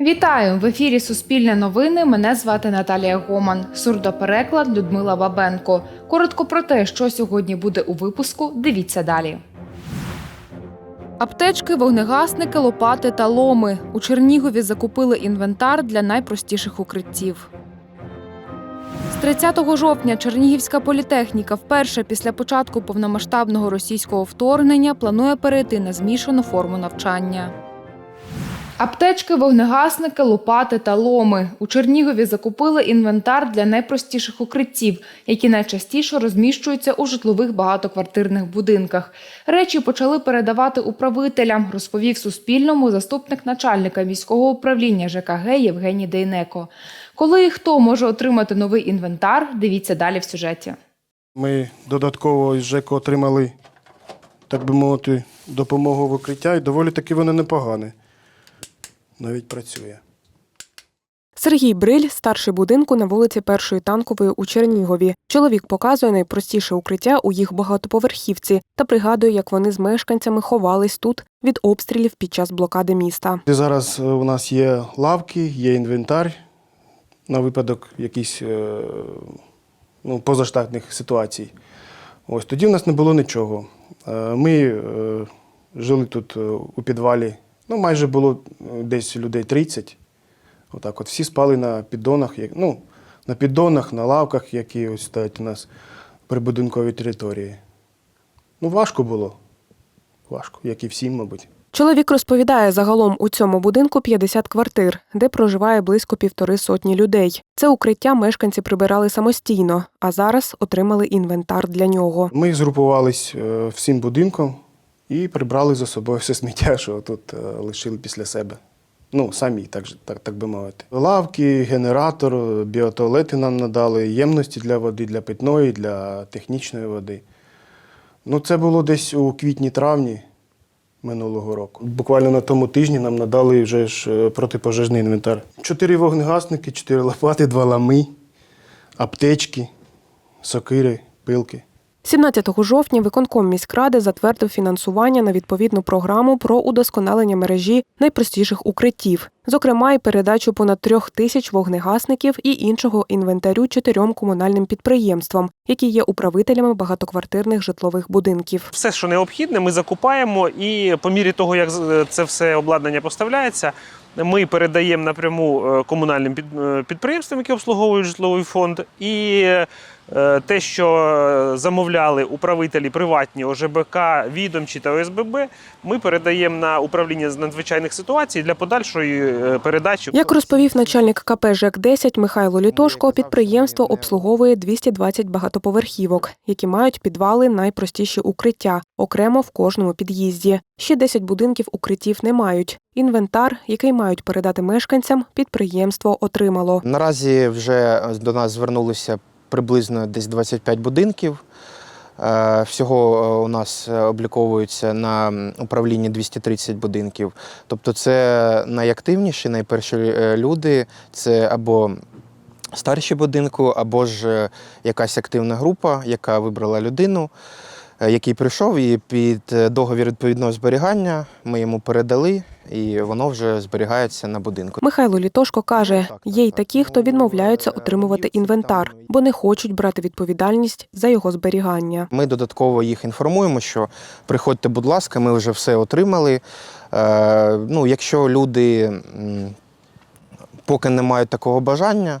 Вітаю в ефірі Суспільне новини. Мене звати Наталія Гоман. Сурдопереклад Людмила Бабенко. Коротко про те, що сьогодні буде у випуску. Дивіться далі. Аптечки, вогнегасники, лопати та ломи. У Чернігові закупили інвентар для найпростіших укриттів. З 30 жовтня Чернігівська політехніка вперше після початку повномасштабного російського вторгнення планує перейти на змішану форму навчання. Аптечки, вогнегасники, лопати та ломи. У Чернігові закупили інвентар для найпростіших укриттів, які найчастіше розміщуються у житлових багатоквартирних будинках. Речі почали передавати управителям, розповів Суспільному заступник начальника міського управління ЖКГ Євгеній Дейнеко. Коли і хто може отримати новий інвентар, дивіться далі в сюжеті. Ми додатково із ЖЕКу отримали, так би мовити, допомогу в укриття, і доволі таки воно непогане. Навіть працює. Сергій Бриль, старший будинку на вулиці Першої танкової у Чернігові. Чоловік показує найпростіше укриття у їх багатоповерхівці та пригадує, як вони з мешканцями ховались тут від обстрілів під час блокади міста. Зараз е, у нас є лавки, є інвентар на випадок якихось е, ну, позаштатних ситуацій. Ось тоді в нас не було нічого. Е, Ми жили тут у підвалі. Ну, майже було е, десь людей 30. Отак от всі спали на піддонах, ну, на піддонах, на лавках, які ось стоять у нас при будинковій території. Ну, важко було. Важко, як і всім, мабуть. Чоловік розповідає, загалом у цьому будинку 50 квартир, де проживає близько півтори сотні людей. Це укриття мешканці прибирали самостійно, а зараз отримали інвентар для нього. Ми згрупувались е, всім будинком і прибрали за собою все сміття, що тут е, лишили після себе. Ну, самі, так, так, так би мовити. Лавки, генератор, біотуалети нам надали, ємності для води, для питної, для технічної води. Ну, це було десь у квітні-травні минулого року. Буквально на тому тижні нам надали вже ж е, протипожежний інвентар. Чотири вогнегасники, чотири лопати, два лами, аптечки, сокири, пилки. 17 жовтня виконком міськради затвердив фінансування на відповідну програму про удосконалення мережі найпростіших укриттів, зокрема, й передачу понад трьох тисяч вогнегасників і іншого інвентарю чотирьом комунальним підприємствам, які є управителями багатоквартирних житлових будинків. Все, що необхідне, ми закупаємо, і по мірі того, як з- це все обладнання поставляється, ми передаємо напряму е, комунальним е, підприємствам, які обслуговують житловий фонд. І е, те, що е, замовляли управителі приватні ОЖБК, відомчі та ОСББ, ми передаємо на управління з надзвичайних ситуацій для подальшої е, передачі. Як розповів начальник КП ЖЕК-10 Михайло Літошко, підприємство обслуговує 220 багатоповерхівок, які мають підвали найпростіші укриття, окремо в кожному під'їзді. Ще 10 будинків укриттів не мають. Інвентар, який мають передати мешканцям, підприємство отримало. Наразі вже до нас звернулися приблизно десь 25 будинків. Е, Всього е, у нас е, обліковується на управлінні 230 будинків. Тобто це найактивніші, найперші люди. Це або старші будинку, або ж якась активна група, яка вибрала людину, який прийшов і під договір відповідного зберігання ми йому передали, і воно вже зберігається на будинку. Михайло Літошко каже, є й такі, хто відмовляються отримувати інвентар, бо не хочуть брати відповідальність за його зберігання. Ми додатково їх інформуємо, що приходьте, будь ласка, ми вже все отримали. Е, ну, якщо люди поки не мають такого бажання,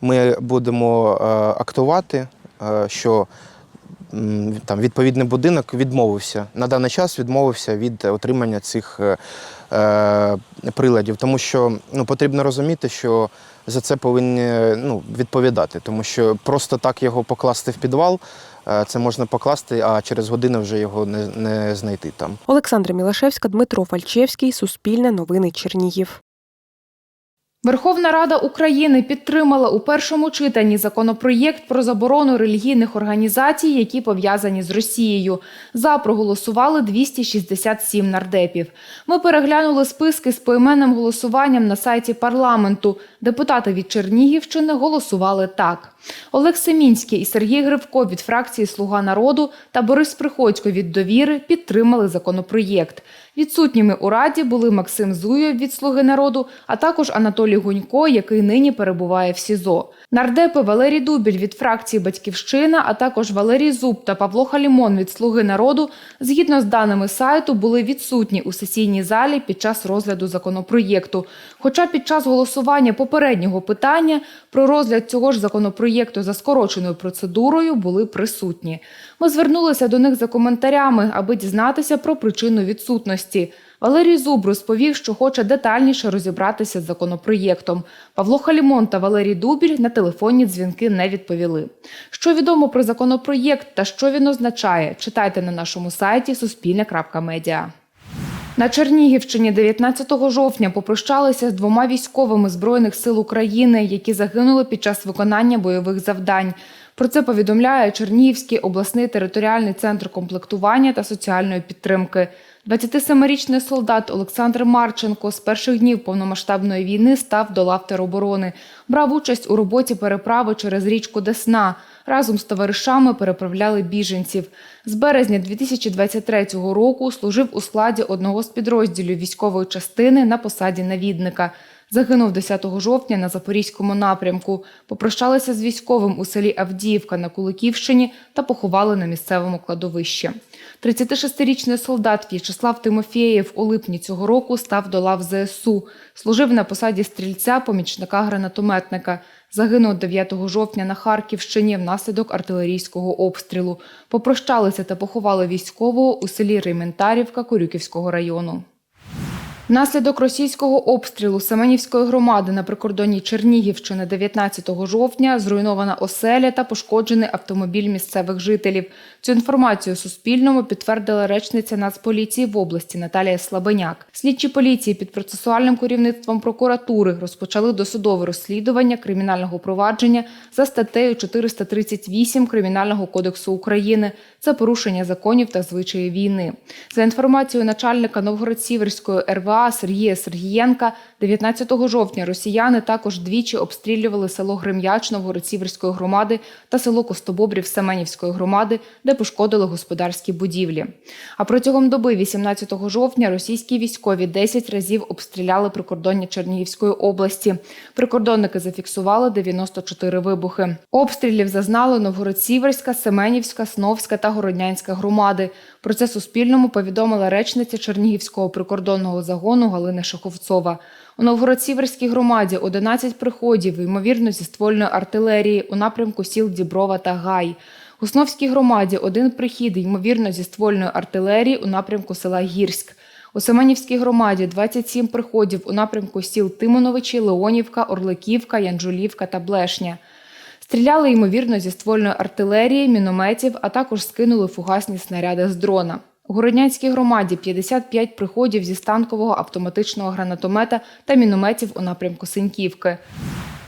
ми будемо е, актувати, е, що там, відповідний будинок відмовився на даний час відмовився від отримання цих е, е, приладів. Тому що ну, потрібно розуміти, що за це повинні ну, відповідати, тому що просто так його покласти в підвал. е, Це можна покласти, а через годину вже його не, не знайти там. Олександра Мілашевська, Дмитро Фальчевський, Суспільне новини Чернігів. Верховна Рада України підтримала у першому читанні законопроєкт про заборону релігійних організацій, які пов'язані з Росією. За проголосували 267 нардепів. Ми переглянули списки з поіменним голосуванням на сайті парламенту. Депутати від Чернігівщини голосували так: Олег Семінський і Сергій Гривко від фракції Слуга народу та Борис Приходько від довіри підтримали законопроєкт. Відсутніми у раді були Максим Зуєв від Слуги народу, а також Анатолій Гунько, який нині перебуває в СІЗО. Нардепи Валерій Дубіль від фракції Батьківщина, а також Валерій Зуб та Павло Халімон від Слуги народу, згідно з даними сайту, були відсутні у сесійній залі під час розгляду законопроєкту. Хоча під час голосування попереднього питання про розгляд цього ж законопроєкту за скороченою процедурою були присутні. Ми звернулися до них за коментарями, аби дізнатися про причину відсутності. Валерій Зуб розповів, що хоче детальніше розібратися з законопроєктом. Павло Халімон та Валерій Дубіль на телефонні дзвінки не відповіли. Що відомо про законопроєкт та що він означає, читайте на нашому сайті суспільне.медіа. На Чернігівщині 19 жовтня попрощалися з двома військовими збройних сил України, які загинули під час виконання бойових завдань. Про це повідомляє Чернігівський обласний територіальний центр комплектування та соціальної підтримки. 27-річний солдат Олександр Марченко з перших днів повномасштабної війни став до лав тероборони. Брав участь у роботі переправи через річку Десна. Разом з товаришами переправляли біженців. З березня 2023 року служив у складі одного з підрозділів військової частини на посаді навідника. Загинув 10 жовтня на Запорізькому напрямку. Попрощалися з військовим у селі Авдіївка на Куликівщині та поховали на місцевому кладовищі. 36-річний солдат В'ячеслав Тимофєєв у липні цього року став до лав ЗСУ. Служив на посаді стрільця помічника гранатометника. Загинув 9 жовтня на Харківщині внаслідок артилерійського обстрілу. Попрощалися та поховали військового у селі Рейментарівка Корюківського району. Внаслідок російського обстрілу Семенівської громади на прикордонні Чернігівщини 19 жовтня зруйнована оселя та пошкоджений автомобіль місцевих жителів. Цю інформацію Суспільному підтвердила речниця Нацполіції в області Наталія Слабеняк. Слідчі поліції під процесуальним керівництвом прокуратури розпочали досудове розслідування кримінального провадження за статтею 438 Кримінального кодексу України. Це порушення законів та звичаї війни. За інформацією начальника Новгород-Сіверської РВА Сергія Сергієнка, 19 жовтня росіяни також двічі обстрілювали село Грем'яч Новгород-Сіверської громади та село Костобобрів Семенівської громади, де пошкодили господарські будівлі. А протягом доби 18 жовтня російські військові 10 разів обстріляли прикордоння Чернігівської області. Прикордонники зафіксували 94 вибухи. Обстрілів зазнали Новгород-Сіверська, Семенівська, Сновська та Городнянська громади. Про це Суспільному повідомила речниця Чернігівського прикордонного загону Галина Шаховцова. У Новгород-Сіверській громаді 11 приходів, ймовірно, зі ствольної артилерії у напрямку сіл Діброва та Гай. У Сновській громаді один прихід, ймовірно, зі ствольної артилерії у напрямку села Гірськ. У Семенівській громаді 27 приходів у напрямку сіл Тимоновичі, Леонівка, Орликівка, Янжулівка та Блешня. Стріляли, ймовірно, зі ствольної артилерії, мінометів, а також скинули фугасні снаряди з дрона. У Городнянській громаді 55 приходів зі станкового автоматичного гранатомета та мінометів у напрямку Синьківки.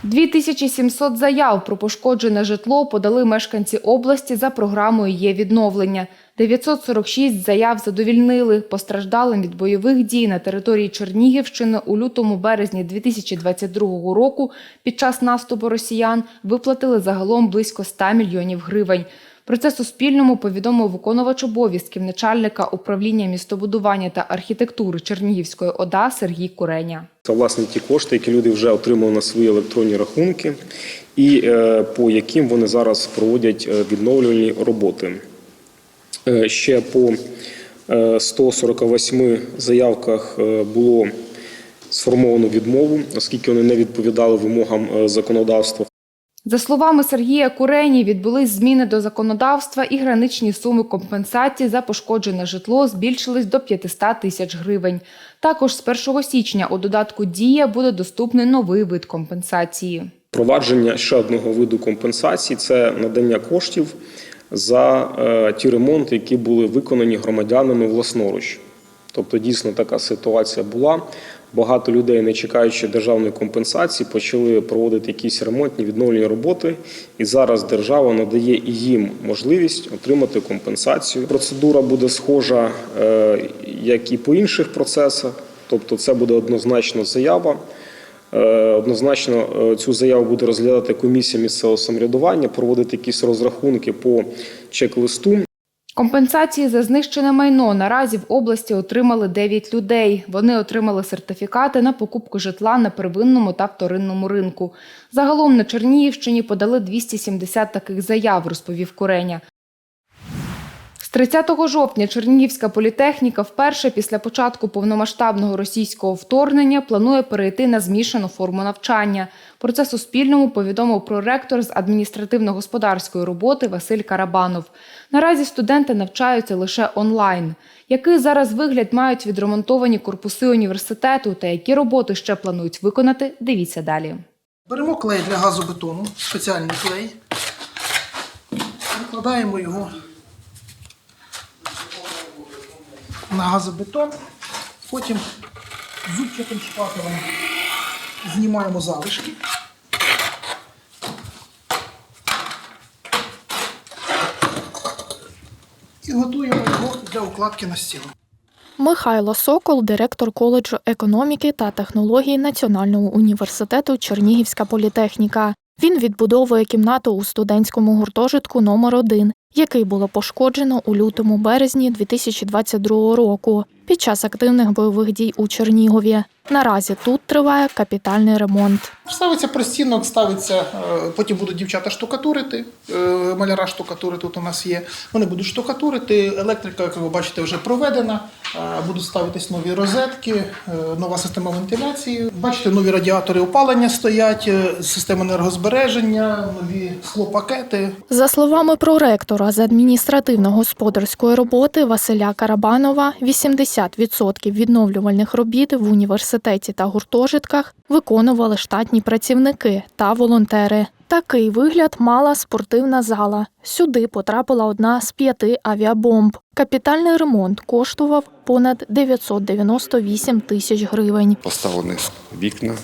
2700 заяв про пошкоджене житло подали мешканці області за програмою «Є відновлення». 946 заяв задовільнили постраждалим від бойових дій на території Чернігівщини у лютому-березні 2022 року під час наступу росіян виплатили загалом близько 100 мільйонів гривень. Про це Суспільному повідомив виконувач обов'язків начальника управління містобудування та архітектури Чернігівської ОДА Сергій Куреня. Це власне ті кошти, які люди вже отримали на свої електронні рахунки, і е, по яким вони зараз проводять е, відновлювальні роботи. Е, Ще по е, 148 заявках було сформовано відмову, оскільки вони не відповідали вимогам законодавства. За словами Сергія Курені, відбулись зміни до законодавства і граничні суми компенсації за пошкоджене житло збільшились до 500 тисяч гривень. Також з 1 січня у додатку Дія буде доступний новий вид компенсації. Провадження ще одного виду компенсації це надання коштів за е, ті ремонти, які були виконані громадянами власноруч. Тобто, дійсно така ситуація була. Багато людей, не чекаючи державної компенсації, почали проводити якісь ремонтні відновлені роботи. І зараз держава надає і їм можливість отримати компенсацію. Процедура буде схожа, е, як і по інших процесах, тобто це буде однозначно заява. Е, Однозначно е, цю заяву буде розглядати комісія місцевого самоврядування, проводити якісь розрахунки по чек-листу. Компенсації за знищене майно наразі в області отримали 9 людей. Вони отримали сертифікати на покупку житла на первинному та вторинному ринку. Загалом на Чернігівщині подали 270 таких заяв, розповів Куреня. З 30 жовтня Чернігівська політехніка вперше після початку повномасштабного російського вторгнення планує перейти на змішану форму навчання. Про це Суспільному повідомив проректор з адміністративно-господарської роботи Василь Карабанов. Наразі студенти навчаються лише онлайн. Який зараз вигляд мають відремонтовані корпуси університету та які роботи ще планують виконати, дивіться далі. Беремо клей для газобетону, спеціальний клей. Викладаємо його на газобетон. Потім зубчатим шпателем знімаємо залишки. І готуємо його для укладки на стіну. Михайло Сокол, директор коледжу економіки та технологій Національного університету Чернігівська політехніка. Він відбудовує кімнату у студентському гуртожитку номер 1 який було пошкоджено у лютому березні 2022 року під час активних бойових дій у Чернігові. Наразі тут триває капітальний ремонт. Ставиться простінок, ставиться, е, потім будуть дівчата штукатурити. е, Маляра штукатури тут у нас є. Вони будуть штукатурити. Електрика, як ви бачите, вже проведена. Е, Будуть ставитись нові розетки, нова система вентиляції. Бачите, нові радіатори опалення стоять, система енергозбереження, нові склопакети. За словами проректора з адміністративно-господарської роботи Василя Карабанова, 80% відновлювальних робіт в університеті та гуртожитках виконували штатні працівники та волонтери. Такий вигляд мала спортивна зала. Сюди потрапила одна з п'яти авіабомб. Капітальний ремонт коштував понад 998 тисяч гривень. Поставлені вікна,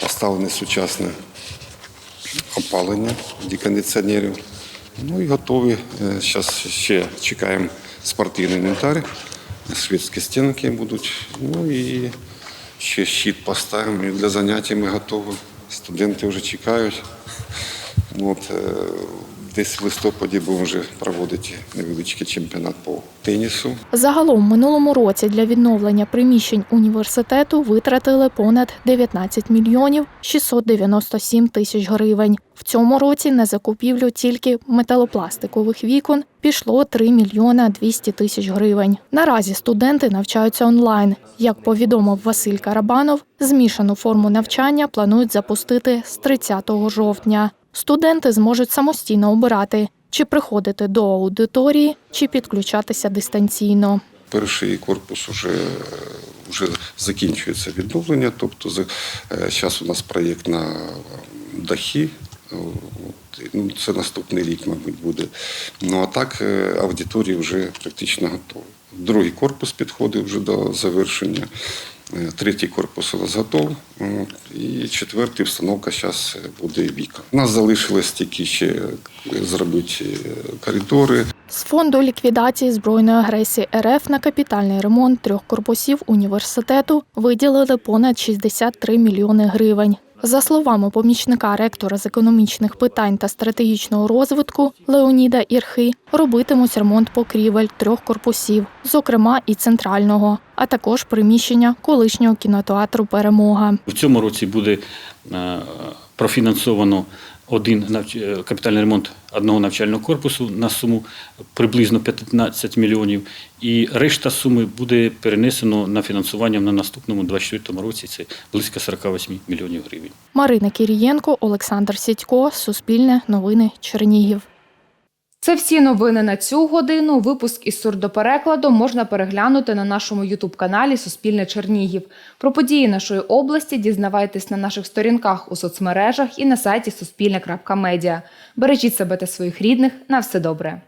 поставлене сучасне опалення для кондиціонерів. Ну і готові. Зараз ще чекаємо спортивний інвентар, світські стінки будуть. Ну і ще щит поставимо. І для заняття ми готові. Студенти вже чекають. Ну, От, е, десь в листопаді будемо вже проводити невеличкий чемпіонат по тенісу. Загалом минулому році для відновлення приміщень університету витратили понад 19 мільйонів 697 тисяч гривень. В цьому році на закупівлю тільки металопластикових вікон пішло 3 мільйона 200 тисяч гривень. Наразі студенти навчаються онлайн. Як повідомив Василь Карабанов, змішану форму навчання планують запустити з 30 жовтня. Студенти зможуть самостійно обирати, чи приходити до аудиторії, чи підключатися дистанційно. Перший корпус вже, вже закінчується відновлення, тобто зараз у нас проєкт на дахи. Ну, Це наступний рік, мабуть, буде. Ну а так е, аудиторії вже практично готові. Другий корпус підходить вже до завершення. Е, Третій корпус готов. І четвертий встановка зараз буде віка. У нас залишилось тільки ще зробити е, коридори, З фонду ліквідації збройної агресії РФ на капітальний ремонт трьох корпусів університету виділили понад 63 мільйони гривень. За словами помічника ректора з економічних питань та стратегічного розвитку Леоніда Ірхи, робитимуть ремонт покрівель трьох корпусів, зокрема і центрального, а також приміщення колишнього кінотеатру Перемога. В цьому році буде е, профінансовано один навч- е, капітальний ремонт одного навчального корпусу на суму приблизно 15 мільйонів, і решта суми буде перенесено на фінансування на наступному 24 році. Це близько 48 мільйонів гривень. Марина Кірієнко, Олександр Сідько, Суспільне, Новини, Чернігів. Це всі новини на цю годину. Випуск із сурдоперекладом можна переглянути на нашому ютуб-каналі Суспільне Чернігів. Про події нашої області дізнавайтесь на наших сторінках у соцмережах і на сайті Суспільне.Медіа. Бережіть себе та своїх рідних. На все добре.